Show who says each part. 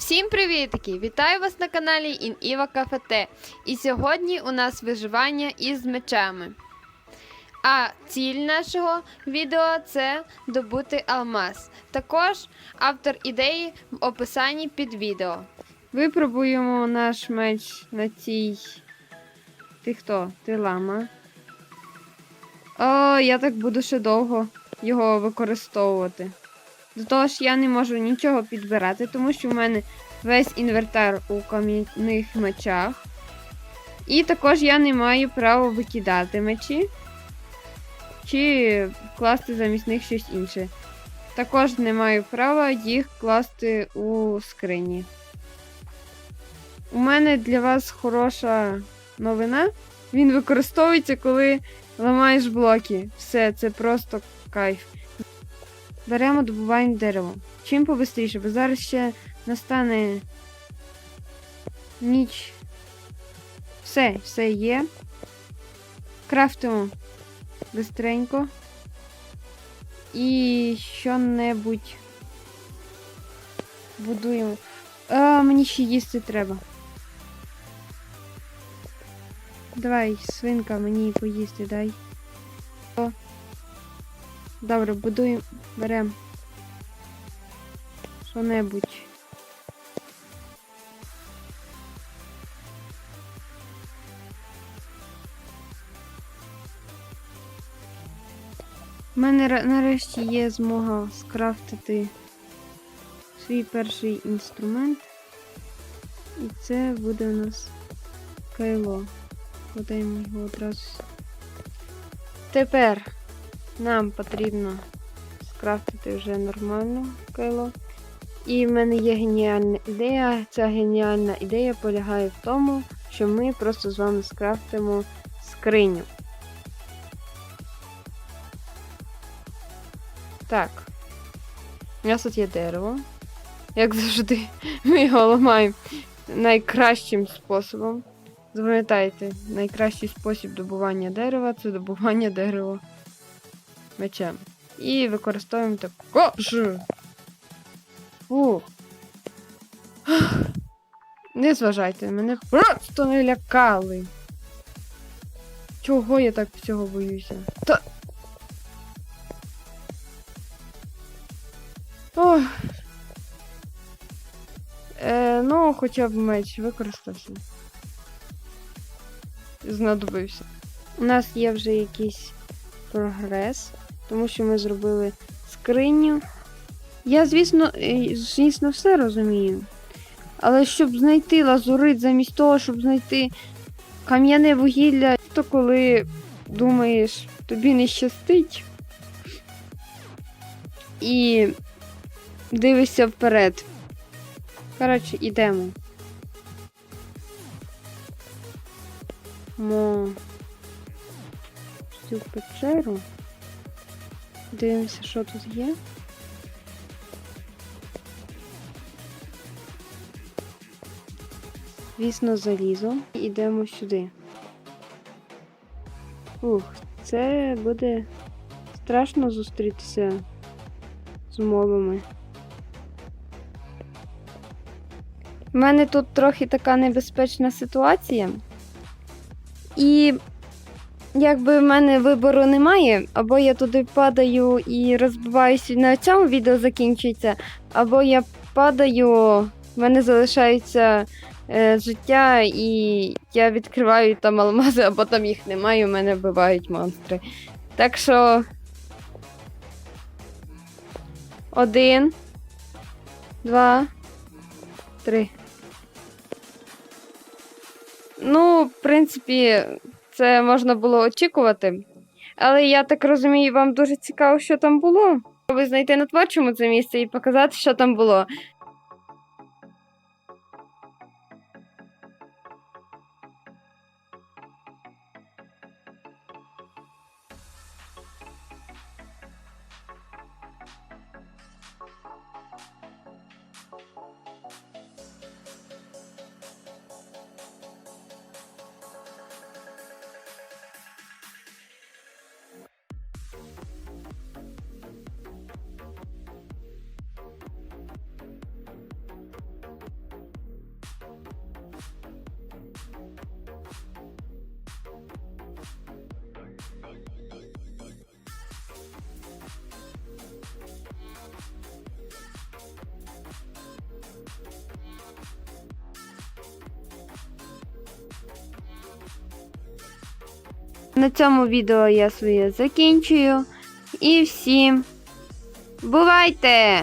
Speaker 1: Всім привітки! Вітаю вас на каналі Ініва Кафете. І сьогодні у нас виживання із мечами. А ціль нашого відео це добути алмаз. Також автор ідеї в описанні під відео. Випробуємо наш меч на цій. Ти хто? Ти лама? О, я так буду ще довго його використовувати. До того ж, я не можу нічого підбирати, тому що в мене весь інвентар у кам'яних мечах. І також я не маю права викидати мечі чи класти замість них щось інше. Також не маю права їх класти у скрині. У мене для вас хороша новина. Він використовується, коли ламаєш блоки. Все, це просто кайф. Беремо, добуваємо дерево. Чим побистріше, бо зараз ще настане ніч. Все, все є. Крафтимо бистренько. І що-небудь будуємо. А, мені ще їсти треба. Давай, свинка, мені поїсти дай. Добре, будуємо, беремо. Що-небудь. У мене нарешті є змога скрафтити свій перший інструмент. І це буде у нас кайло. Кладаємо його одразу. Тепер нам потрібно скрафтити вже нормально кайло. І в мене є геніальна ідея. Ця геніальна ідея полягає в тому, що ми просто з вами скрафтимо скриню. Так. У нас тут є дерево. Як завжди, ми його ламаємо найкращим способом. Запам'ятайте, найкращий спосіб добування дерева це добування дерева мечем. І використовуємо також. Фу. Не зважайте, мене просто не лякали. Чого я так всього боюся? Та. Ох. Е, ну, хоча б меч використався. Знадобився. У нас є вже якийсь прогрес, тому що ми зробили скриню. Я, звісно, звісно, все розумію. Але щоб знайти лазурит замість того, щоб знайти кам'яне вугілля, то коли думаєш, тобі не щастить і дивишся вперед. Коротше, ідемо. Мо. Цю печеру. Дивимося, що тут є. Звісно, залізо. Ідемо сюди. Ух, це буде страшно зустрітися з мобами. У мене тут трохи така небезпечна ситуація. І якби в мене вибору немає, або я туди падаю і розбиваюся, на цьому відео закінчується, або я падаю, в мене залишається е, життя, і я відкриваю там алмази, або там їх немає, у мене вбивають монстри. Так що. Один, два, три. Ну, в принципі, це можна було очікувати. Але я так розумію, вам дуже цікаво, що там було. Ви знайти на творчому це місце і показати, що там було. На цьому відео я своє закінчую. І всім бувайте!